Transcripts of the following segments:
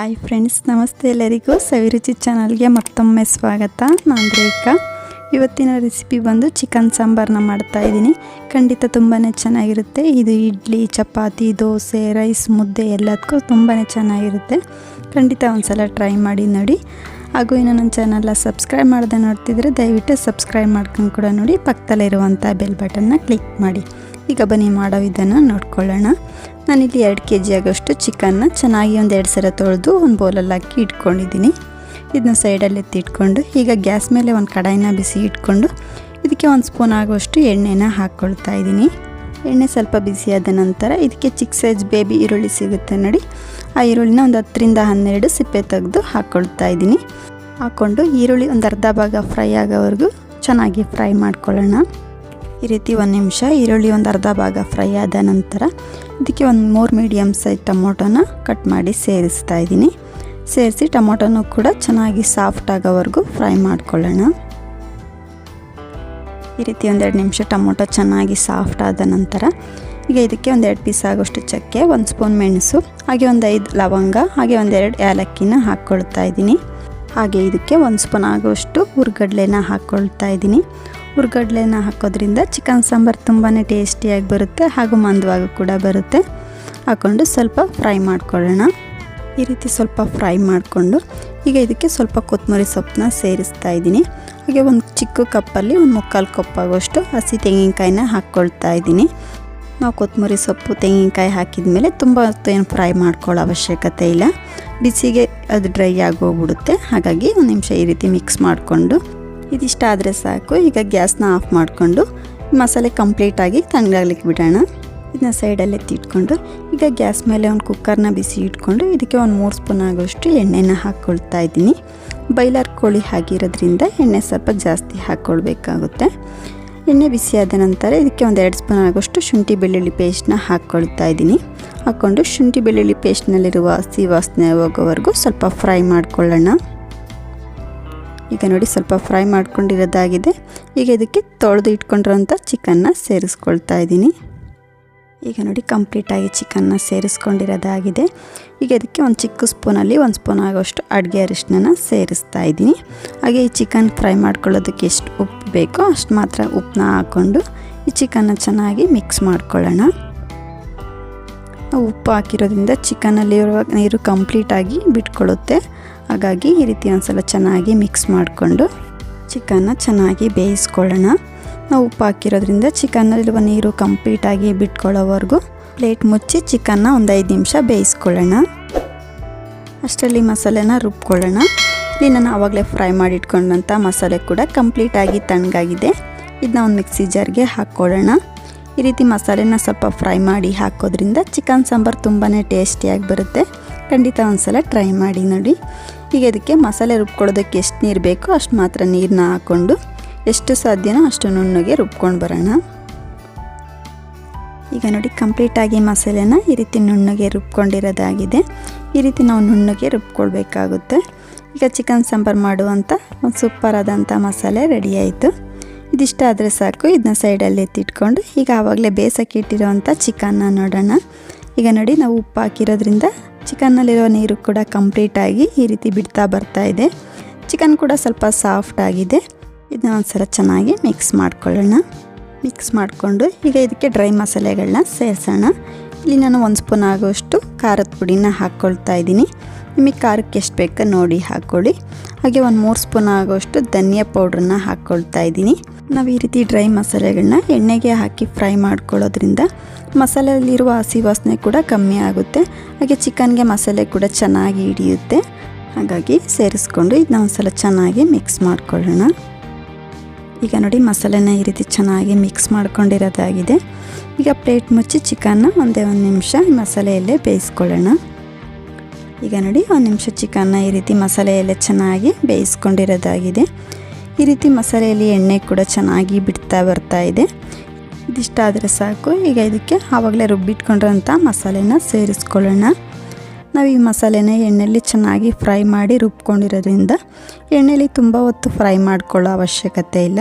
Hi friends ನಮಸ್ತೆ ಎಲ್ಲರಿಗೂ ಸವಿರುಚಿ ಚಾನಲ್ಗೆ ಮತ್ತೊಮ್ಮೆ ಸ್ವಾಗತ. ನಾನು ರೇಖಾ. ಇವತ್ತಿನ ರೆಸಿಪಿ ಬಂದು ಚಿಕನ್ ಸಾಂಬಾರನ್ನ ಮಾಡ್ತಾ ಇದ್ದೀನಿ. ಖಂಡಿತ ತುಂಬಾ ಚೆನ್ನಾಗಿರುತ್ತೆ. ಇದು ಇಡ್ಲಿ, ಚಪಾತಿ, ದೋಸೆ ರೈಸ್ ಮುದ್ದೆ ಎಲ್ಲದಕ್ಕೂ ತುಂಬಾ ಚೆನ್ನಾಗಿರುತ್ತೆ. ಖಂಡಿತ ಒಂದ್ಸಲ ಟ್ರೈ ಮಾಡಿ ನೋಡಿ. ಹಾಗೂ ಇನ್ನು ನನ್ನ ಚಾನಲ್ನ ಸಬ್ಸ್ಕ್ರೈಬ್ ಮಾಡದೆ ನೋಡ್ತಿದ್ರೆ ದಯವಿಟ್ಟು ಸಬ್ಸ್ಕ್ರೈಬ್ ಮಾಡ್ಕೊಂಡು ಕೂಡ ನೋಡಿ. ಪಕ್ಕದಲ್ಲಿರುವಂಥ ಬೆಲ್ ಬಟನ್ನ ಕ್ಲಿಕ್ ಮಾಡಿ. ಈಗ ಬನ್ನಿ ಮಾಡೋ ವಿಧಾನ ನೋಡ್ಕೊಳ್ಳೋಣ. ನಾನಿಲ್ಲಿ ಎರಡು ಕೆ ಜಿ ಆಗೋಷ್ಟು ಚಿಕನ್ನ ಚೆನ್ನಾಗಿ ಒಂದು ಎರಡು ಸರ ತೊಳೆದು ಒಂದು ಬೌಲಲ್ಲಿ ಹಾಕಿ ಇಟ್ಕೊಂಡಿದ್ದೀನಿ. ಇದನ್ನ ಸೈಡಲ್ಲಿ ಎತ್ತಿಟ್ಕೊಂಡು, ಈಗ ಗ್ಯಾಸ್ ಮೇಲೆ ಒಂದು ಕಡಾಯಿನ ಬಿಸಿ ಇಟ್ಕೊಂಡು, ಇದಕ್ಕೆ ಒಂದು ಸ್ಪೂನ್ ಆಗುವಷ್ಟು ಎಣ್ಣೆನ ಹಾಕ್ಕೊಳ್ತಾ ಇದ್ದೀನಿ. ಎಣ್ಣೆ ಸ್ವಲ್ಪ ಬಿಸಿಯಾದ ನಂತರ ಇದಕ್ಕೆ ಚಿಕ್ಕ ಸೈಜ್ ಬೇಬಿ ಈರುಳ್ಳಿ ಸಿಗುತ್ತೆ ನೋಡಿ. ಆ ಈರುಳ್ಳಿನ ಒಂದು ಹತ್ತರಿಂದ ಹನ್ನೆರಡು ಸಿಪ್ಪೆ ತೆಗೆದು ಹಾಕ್ಕೊಳ್ತಾ ಇದ್ದೀನಿ. ಹಾಕ್ಕೊಂಡು ಈರುಳ್ಳಿ ಒಂದು ಅರ್ಧ ಭಾಗ ಫ್ರೈ ಆಗೋವರೆಗೂ ಚೆನ್ನಾಗಿ ಫ್ರೈ ಮಾಡ್ಕೊಳ್ಳೋಣ. ಈ ರೀತಿ ಒಂದು ನಿಮಿಷ, ಈರುಳ್ಳಿ ಒಂದು ಅರ್ಧ ಭಾಗ ಫ್ರೈ ಆದ ನಂತರ ಇದಕ್ಕೆ ಒಂದು ಮೂರು ಮೀಡಿಯಮ್ ಸೈಜ್ ಟೊಮೊಟೊನ ಕಟ್ ಮಾಡಿ ಸೇರಿಸ್ತಾ ಇದ್ದೀನಿ. ಸೇರಿಸಿ ಟೊಮೊಟೊನೂ ಕೂಡ ಚೆನ್ನಾಗಿ ಸಾಫ್ಟ್ ಆಗೋವರೆಗೂ ಫ್ರೈ ಮಾಡ್ಕೊಳ್ಳೋಣ. ಈ ರೀತಿ ಒಂದೆರಡು ನಿಮಿಷ ಟೊಮೊಟೊ ಚೆನ್ನಾಗಿ ಸಾಫ್ಟ್ ಆದ ನಂತರ ಈಗ ಇದಕ್ಕೆ ಒಂದೆರಡು ಪೀಸ್ ಆಗೋಷ್ಟು ಚಕ್ಕೆ, ಒಂದು ಸ್ಪೂನ್ ಮೆಣಸು, ಹಾಗೆ ಒಂದು ಐದು ಲವಂಗ, ಹಾಗೆ ಒಂದೆರಡು ಏಲಕ್ಕಿನ ಹಾಕ್ಕೊಳ್ತಾ ಇದ್ದೀನಿ. ಹಾಗೆ ಇದಕ್ಕೆ ಒಂದು ಸ್ಪೂನ್ ಆಗೋಷ್ಟು ಹುರ್ಗಡ್ಲೆನ ಹಾಕ್ಕೊಳ್ತಾ ಇದ್ದೀನಿ. ಹುರ್ಗಡ್ಲೆನ ಹಾಕೋದ್ರಿಂದ ಚಿಕನ್ ಸಾಂಬಾರು ತುಂಬಾ ಟೇಸ್ಟಿಯಾಗಿ ಬರುತ್ತೆ ಹಾಗೂ ಮಂದವಾಗಿ ಕೂಡ ಬರುತ್ತೆ. ಹಾಕ್ಕೊಂಡು ಸ್ವಲ್ಪ ಫ್ರೈ ಮಾಡ್ಕೊಳ್ಳೋಣ. ಈ ರೀತಿ ಸ್ವಲ್ಪ ಫ್ರೈ ಮಾಡಿಕೊಂಡು ಈಗ ಇದಕ್ಕೆ ಸ್ವಲ್ಪ ಕೊತ್ತಂಬರಿ ಸೊಪ್ಪನ್ನ ಸೇರಿಸ್ತಾ ಇದ್ದೀನಿ. ಹಾಗೆ ಒಂದು ಚಿಕ್ಕ ಕಪ್ಪಲ್ಲಿ ಒಂದು ಮುಕ್ಕಾಲು ಕಪ್ಪಾಗುವಷ್ಟು ಹಸಿ ತೆಂಗಿನಕಾಯಿನ ಹಾಕ್ಕೊಳ್ತಾ ಇದ್ದೀನಿ. ನಾವು ಕೊತ್ತಂಬರಿ ಸೊಪ್ಪು, ತೆಂಗಿನಕಾಯಿ ಹಾಕಿದ ಮೇಲೆ ತುಂಬ ಹೊತ್ತು ಏನು ಫ್ರೈ ಮಾಡ್ಕೊಳ್ಳೋ ಅವಶ್ಯಕತೆ ಇಲ್ಲ. ಬಿಸಿಗೆ ಅದು ಡ್ರೈ ಆಗೋಗ್ಬಿಡುತ್ತೆ. ಹಾಗಾಗಿ ಒಂದು ನಿಮಿಷ ಈ ರೀತಿ ಮಿಕ್ಸ್ ಮಾಡಿಕೊಂಡು ಇದಿಷ್ಟ ಆದರೆ ಸಾಕು. ಈಗ ಗ್ಯಾಸ್ನ ಆಫ್ ಮಾಡಿಕೊಂಡು ಮಸಾಲೆ ಕಂಪ್ಲೀಟಾಗಿ ತಣ್ಣಗಾಗ್ಲಿಕ್ಕೆ ಬಿಡೋಣ. ಇದನ್ನ ಸೈಡಲ್ಲಿ ಎತ್ತಿಟ್ಕೊಂಡು ಈಗ ಗ್ಯಾಸ್ ಮೇಲೆ ಒಂದು ಕುಕ್ಕರ್ನ ಬಿಸಿ ಇಟ್ಕೊಂಡು ಇದಕ್ಕೆ ಒಂದು ಮೂರು ಸ್ಪೂನ್ ಆಗೋಷ್ಟು ಎಣ್ಣೆನ ಹಾಕ್ಕೊಳ್ತಾ ಇದ್ದೀನಿ. ಬೈಲರ್ ಕೋಳಿ ಆಗಿರೋದ್ರಿಂದ ಎಣ್ಣೆ ಸ್ವಲ್ಪ ಜಾಸ್ತಿ ಹಾಕ್ಕೊಳ್ಬೇಕಾಗುತ್ತೆ ಎಣ್ಣೆ ಬಿಸಿಯಾದ ನಂತರ ಇದಕ್ಕೆ ಒಂದು ಎರಡು ಸ್ಪೂನ್ ಆಗೋಷ್ಟು ಶುಂಠಿ ಬೆಳ್ಳುಳ್ಳಿ ಪೇಸ್ಟ್ನ ಹಾಕ್ಕೊಳ್ತಾ ಇದ್ದೀನಿ. ಹಾಕ್ಕೊಂಡು ಶುಂಠಿ ಬೆಳ್ಳುಳ್ಳಿ ಪೇಸ್ಟ್ನಲ್ಲಿರುವ ಸಿ ವಾಸನೆ ಹೋಗೋವರೆಗೂ ಸ್ವಲ್ಪ ಫ್ರೈ ಮಾಡ್ಕೊಳ್ಳೋಣ. ಈಗ ನೋಡಿ ಸ್ವಲ್ಪ ಫ್ರೈ ಮಾಡ್ಕೊಂಡಿರೋದಾಗಿದೆ. ಈಗ ಇದಕ್ಕೆ ತೊಳೆದು ಇಟ್ಕೊಂಡಿರೋಂಥ ಚಿಕನ್ನ ಸೇರಿಸ್ಕೊಳ್ತಾ ಇದ್ದೀನಿ. ಈಗ ನೋಡಿ ಕಂಪ್ಲೀಟಾಗಿ ಚಿಕನ್ನ ಸೇರಿಸ್ಕೊಂಡಿರೋದಾಗಿದೆ. ಈಗ ಇದಕ್ಕೆ ಒಂದು ಚಿಕ್ಕ ಸ್ಪೂನಲ್ಲಿ ಒಂದು ಸ್ಪೂನ್ ಆಗೋಷ್ಟು ಅಡುಗೆ ಅರಿಶಿನ ಸೇರಿಸ್ತಾ ಇದ್ದೀನಿ. ಹಾಗೆ ಈ ಚಿಕನ್ ಫ್ರೈ ಮಾಡ್ಕೊಳ್ಳೋದಕ್ಕೆ ಎಷ್ಟು ಉಪ್ಪು ಬೇಕೋ ಅಷ್ಟು ಮಾತ್ರ ಉಪ್ಪನ್ನ ಹಾಕ್ಕೊಂಡು ಈ ಚಿಕನ್ನ ಚೆನ್ನಾಗಿ ಮಿಕ್ಸ್ ಮಾಡ್ಕೊಳ್ಳೋಣ. ಉಪ್ಪು ಹಾಕಿರೋದ್ರಿಂದ ಚಿಕನಲ್ಲಿರುವ ನೀರು ಕಂಪ್ಲೀಟಾಗಿ ಬಿಟ್ಕೊಳ್ಳುತ್ತೆ. ಹಾಗಾಗಿ ಈ ರೀತಿ ಒಂದ್ಸಲ ಚೆನ್ನಾಗಿ ಮಿಕ್ಸ್ ಮಾಡಿಕೊಂಡು ಚಿಕನ್ನ ಚೆನ್ನಾಗಿ ಬೇಯಿಸ್ಕೊಳ್ಳೋಣ. ನಾವು ಉಪ್ಪು ಹಾಕಿರೋದ್ರಿಂದ ಚಿಕನ್ನಲ್ಲಿರುವ ನೀರು ಕಂಪ್ಲೀಟಾಗಿ ಬಿಟ್ಕೊಳ್ಳೋವರೆಗೂ ಪ್ಲೇಟ್ ಮುಚ್ಚಿ ಚಿಕನ್ನ ಒಂದು ಐದು ನಿಮಿಷ ಬೇಯಿಸ್ಕೊಳ್ಳೋಣ. ಅಷ್ಟರಲ್ಲಿ ಮಸಾಲೆನ ರುಬ್ಕೊಳ್ಳೋಣ. ಇಲ್ಲಿ ನಾನು ಆವಾಗಲೇ ಫ್ರೈ ಮಾಡಿಟ್ಕೊಂಡಂಥ ಮಸಾಲೆ ಕೂಡ ಕಂಪ್ಲೀಟಾಗಿ ತಣ್ಣಗಾಗಿದೆ. ಇದನ್ನ ಒಂದು ಮಿಕ್ಸಿ ಜಾರ್ಗೆ ಹಾಕ್ಕೊಳ್ಳೋಣ. ಈ ರೀತಿ ಮಸಾಲೆನ ಸ್ವಲ್ಪ ಫ್ರೈ ಮಾಡಿ ಹಾಕೋದ್ರಿಂದ ಚಿಕನ್ ಸಾಂಬಾರು ತುಂಬಾ ಟೇಸ್ಟಿಯಾಗಿ ಬರುತ್ತೆ. ಖಂಡಿತ ಒಂದ್ಸಲ ಟ್ರೈ ಮಾಡಿ ನೋಡಿ. ಈಗ ಅದಕ್ಕೆ ಮಸಾಲೆ ರುಬ್ಕೊಳ್ಳೋದಕ್ಕೆ ಎಷ್ಟು ನೀರು ಬೇಕೋ ಅಷ್ಟು ಮಾತ್ರ ನೀರನ್ನ ಹಾಕ್ಕೊಂಡು ಎಷ್ಟು ಸಾಧ್ಯನೋ ಅಷ್ಟು ನುಣ್ಣಗೆ ರುಬ್ಕೊಂಡು ಬರೋಣ. ಈಗ ನೋಡಿ ಕಂಪ್ಲೀಟಾಗಿ ಮಸಾಲೆನ ಈ ರೀತಿ ನುಣ್ಣಗೆ ರುಬ್ಕೊಂಡಿರೋದಾಗಿದೆ. ಈ ರೀತಿ ನಾವು ನುಣ್ಣಗೆ ರುಬ್ಕೊಳ್ಬೇಕಾಗುತ್ತೆ. ಈಗ ಚಿಕನ್ ಸಾಂಬಾರು ಮಾಡುವಂಥ ಒಂದು ಸೂಪರ್ ಆದಂಥ ಮಸಾಲೆ ರೆಡಿ ಆಯಿತು. ಇದಿಷ್ಟ ಆದರೆ ಸಾಕು ಇದನ್ನ ಸೈಡಲ್ಲಿ ಎತ್ತಿಟ್ಕೊಂಡು ಈಗ ಆವಾಗಲೇ ಬೇಸಕ್ಕೆ ಇಟ್ಟಿರೋವಂಥ ಚಿಕನ್ನ ನೋಡೋಣ. ಈಗ ನೋಡಿ, ನಾವು ಉಪ್ಪು ಹಾಕಿರೋದ್ರಿಂದ ಚಿಕನ್ನಲ್ಲಿರೋ ನೀರು ಕೂಡ ಕಂಪ್ಲೀಟಾಗಿ ಈ ರೀತಿ ಬಿಡ್ತಾ ಬರ್ತಾ ಇದೆ. ಚಿಕನ್ ಕೂಡ ಸ್ವಲ್ಪ ಸಾಫ್ಟ್ ಆಗಿದೆ. ಇದನ್ನ ಒಂದ್ಸಲ ಚೆನ್ನಾಗಿ ಮಿಕ್ಸ್ ಮಾಡ್ಕೊಳ್ಳೋಣ. ಮಿಕ್ಸ್ ಮಾಡಿಕೊಂಡು ಈಗ ಇದಕ್ಕೆ ಡ್ರೈ ಮಸಾಲೆಗಳನ್ನ ಸೇರಿಸೋಣ. ಇಲ್ಲಿ ನಾನು ಒಂದು ಸ್ಪೂನ್ ಆಗೋಷ್ಟು ಖಾರದ ಪುಡಿನ ಹಾಕ್ಕೊಳ್ತಾ ಇದ್ದೀನಿ. ನಿಮಗೆ ಖಾರಕ್ಕೆ ಎಷ್ಟು ಬೇಕೋ ನೋಡಿ ಹಾಕ್ಕೊಳ್ಳಿ. ಹಾಗೆ ಒಂದು ಮೂರು ಸ್ಪೂನ್ ಆಗೋಷ್ಟು ಧನಿಯಾ ಪೌಡ್ರನ್ನ ಹಾಕ್ಕೊಳ್ತಾ ಇದ್ದೀನಿ. ನಾವು ಈ ರೀತಿ ಡ್ರೈ ಮಸಾಲೆಗಳನ್ನ ಎಣ್ಣೆಗೆ ಹಾಕಿ ಫ್ರೈ ಮಾಡ್ಕೊಳ್ಳೋದ್ರಿಂದ ಮಸಾಲೆಯಲ್ಲಿರುವ ಹಸಿ ವಾಸನೆ ಕೂಡ ಕಮ್ಮಿ ಆಗುತ್ತೆ. ಹಾಗೆ ಚಿಕನ್ಗೆ ಮಸಾಲೆ ಕೂಡ ಚೆನ್ನಾಗಿ ಹಿಡಿಯುತ್ತೆ. ಹಾಗಾಗಿ ಸೇರಿಸ್ಕೊಂಡು ಇದನ್ನ ಒಂದ್ಸಲ ಚೆನ್ನಾಗಿ ಮಿಕ್ಸ್ ಮಾಡ್ಕೊಳ್ಳೋಣ. ಈಗ ನೋಡಿ ಮಸಾಲೆನ ಈ ರೀತಿ ಚೆನ್ನಾಗಿ ಮಿಕ್ಸ್ ಮಾಡ್ಕೊಂಡಿರೋದಾಗಿದೆ. ಈಗ ಪ್ಲೇಟ್ ಮುಚ್ಚಿ ಚಿಕನ್ನ ಒಂದೇ ಒಂದು ನಿಮಿಷ ಮಸಾಲೆಯಲ್ಲೇ ಬೇಯಿಸ್ಕೊಳ್ಳೋಣ. ಈಗ ನೋಡಿ ಒಂದು ನಿಮಿಷ ಚಿಕನ್ನ ಈ ರೀತಿ ಮಸಾಲೆಯಲ್ಲೇ ಚೆನ್ನಾಗಿ ಬೇಯಿಸ್ಕೊಂಡಿರೋದಾಗಿದೆ. ಈ ರೀತಿ ಮಸಾಲೆಯಲ್ಲಿ ಎಣ್ಣೆ ಕೂಡ ಚೆನ್ನಾಗಿ ಬಿಡ್ತಾ ಬರ್ತಾ ಇದೆ. ಇದಿಷ್ಟ ಆದರೆ ಸಾಕು. ಈಗ ಇದಕ್ಕೆ ಆವಾಗಲೇ ರುಬ್ಬಿಟ್ಕೊಂಡಿರೋಂಥ ಮಸಾಲೆನ ಸೇರಿಸ್ಕೊಳ್ಳೋಣ. ನಾವು ಈ ಮಸಾಲೆನ ಎಣ್ಣೆಯಲ್ಲಿ ಚೆನ್ನಾಗಿ ಫ್ರೈ ಮಾಡಿ ರುಬ್ಕೊಂಡಿರೋದ್ರಿಂದ ಎಣ್ಣೆಯಲ್ಲಿ ತುಂಬ ಹೊತ್ತು ಫ್ರೈ ಮಾಡ್ಕೊಳ್ಳೋ ಅವಶ್ಯಕತೆ ಇಲ್ಲ.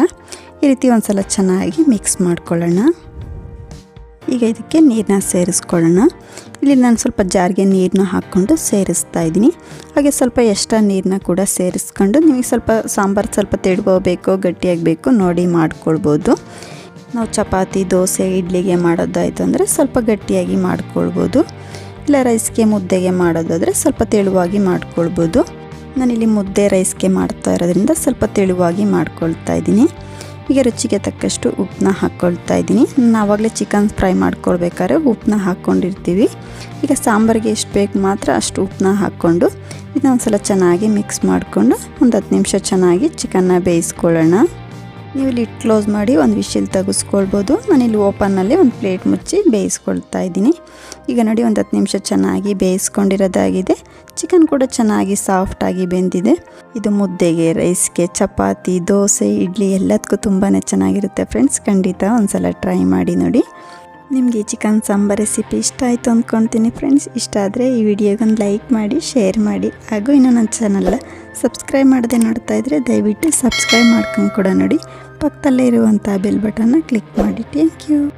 ಈ ರೀತಿ ಒಂದು ಸಲ ಚೆನ್ನಾಗಿ ಮಿಕ್ಸ್ ಮಾಡ್ಕೊಳ್ಳೋಣ. ಈಗ ಇದಕ್ಕೆ ನೀರನ್ನ ಸೇರಿಸ್ಕೊಳ್ಳೋಣ. ಇಲ್ಲಿ ನಾನು ಸ್ವಲ್ಪ ಜಾರಿಗೆ ನೀರನ್ನ ಹಾಕ್ಕೊಂಡು ಸೇರಿಸ್ತಾ ಇದ್ದೀನಿ. ಹಾಗೆ ಸ್ವಲ್ಪ ಎಕ್ಸ್ಟ್ರಾ ನೀರನ್ನ ಕೂಡ ಸೇರಿಸ್ಕೊಂಡು ನಿಮಗೆ ಸ್ವಲ್ಪ ಸಾಂಬಾರು ಸ್ವಲ್ಪ ತೆಳುವಬೇಕು ಗಟ್ಟಿಯಾಗಬೇಕು ನೋಡಿ ಮಾಡ್ಕೊಳ್ಬೋದು. ನಾವು ಚಪಾತಿ, ದೋಸೆ, ಇಡ್ಲಿಗೆ ಮಾಡೋದಾಯಿತು ಅಂದರೆ ಸ್ವಲ್ಪ ಗಟ್ಟಿಯಾಗಿ ಮಾಡ್ಕೊಳ್ಬೋದು. ಇಲ್ಲ ರೈಸ್ಗೆ ಮುದ್ದೆಗೆ ಮಾಡೋದಾದರೆ ಸ್ವಲ್ಪ ತೆಳುವಾಗಿ ಮಾಡ್ಕೊಳ್ಬೋದು. ನಾನಿಲ್ಲಿ ಮುದ್ದೆ ರೈಸ್ಗೆ ಮಾಡ್ತಾ ಇರೋದ್ರಿಂದ ಸ್ವಲ್ಪ ತೆಳುವಾಗಿ ಮಾಡ್ಕೊಳ್ತಾ ಇದ್ದೀನಿ. ಈಗ ರುಚಿಗೆ ತಕ್ಕಷ್ಟು ಉಪ್ಪನ್ನ ಹಾಕ್ಕೊಳ್ತಾ ಇದ್ದೀನಿ. ಆವಾಗಲೇ ಚಿಕನ್ ಫ್ರೈ ಮಾಡ್ಕೊಳ್ಬೇಕಾದ್ರೆ ಉಪ್ಪನ್ನ ಹಾಕ್ಕೊಂಡಿರ್ತೀವಿ. ಈಗ ಸಾಂಬಾರಿಗೆ ಎಷ್ಟು ಬೇಕು ಮಾತ್ರ ಅಷ್ಟು ಉಪ್ಪನ್ನ ಹಾಕ್ಕೊಂಡು ಇದನ್ನೊಂದು ಸಲ ಚೆನ್ನಾಗಿ ಮಿಕ್ಸ್ ಮಾಡಿಕೊಂಡು ಒಂದು ಹತ್ತು ನಿಮಿಷ ಚೆನ್ನಾಗಿ ಚಿಕನ್ನ ಬೇಯಿಸ್ಕೊಳ್ಳೋಣ. ನೀವು ಲಿಟ್ ಕ್ಲೋಸ್ ಮಾಡಿ ಒಂದು ವಿಶಿಲ್ ತೆಗೆಸ್ಕೊಳ್ಬೋದು. ನಾನಿಲ್ಲಿ ಓಪನ್ನಲ್ಲಿ ಒಂದು ಪ್ಲೇಟ್ ಮುಚ್ಚಿ ಬೇಯಿಸ್ಕೊಳ್ತಾ ಇದ್ದೀನಿ. ಈಗ ನೋಡಿ ಒಂದು ಹತ್ತು ನಿಮಿಷ ಚೆನ್ನಾಗಿ ಬೇಯಿಸ್ಕೊಂಡಿರೋದಾಗಿದೆ. ಚಿಕನ್ ಕೂಡ ಚೆನ್ನಾಗಿ ಸಾಫ್ಟಾಗಿ ಬೆಂದಿದೆ. ಇದು ಮುದ್ದೆಗೆ ರೈಸ್ಗೆ ಚಪಾತಿ, ದೋಸೆ, ಇಡ್ಲಿ ಎಲ್ಲದಕ್ಕೂ ತುಂಬಾ ಚೆನ್ನಾಗಿರುತ್ತೆ ಫ್ರೆಂಡ್ಸ್ ಖಂಡಿತ ಒಂದು ಸಲ ಟ್ರೈ ಮಾಡಿ ನೋಡಿ. ನಿಮಗೆ ಚಿಕನ್ ಸಾಂಬಾರ್ ರೆಸಿಪಿ ಇಷ್ಟ ಆಯಿತು ಅಂದ್ಕೊಳ್ತೀನಿ ಫ್ರೆಂಡ್ಸ್ ಇಷ್ಟ ಆದರೆ ಈ ವಿಡಿಯೋಗೊಂದು ಲೈಕ್ ಮಾಡಿ ಶೇರ್ ಮಾಡಿ, ಹಾಗೂ ಇನ್ನೂ ನನ್ನ ಚಾನಲ್ ಸಬ್ಸ್ಕ್ರೈಬ್ ಮಾಡದೆ ನೋಡ್ತಾ ಇದ್ದರೆ ದಯವಿಟ್ಟು ಸಬ್ಸ್ಕ್ರೈಬ್ ಮಾಡ್ಕೊಂಡು ಕೂಡ ನೋಡಿ. ಪಕ್ಕದಲ್ಲೇ ಇರುವಂಥ ಬೆಲ್ ಬಟನ್ನ ಕ್ಲಿಕ್ ಮಾಡಿ. Thank you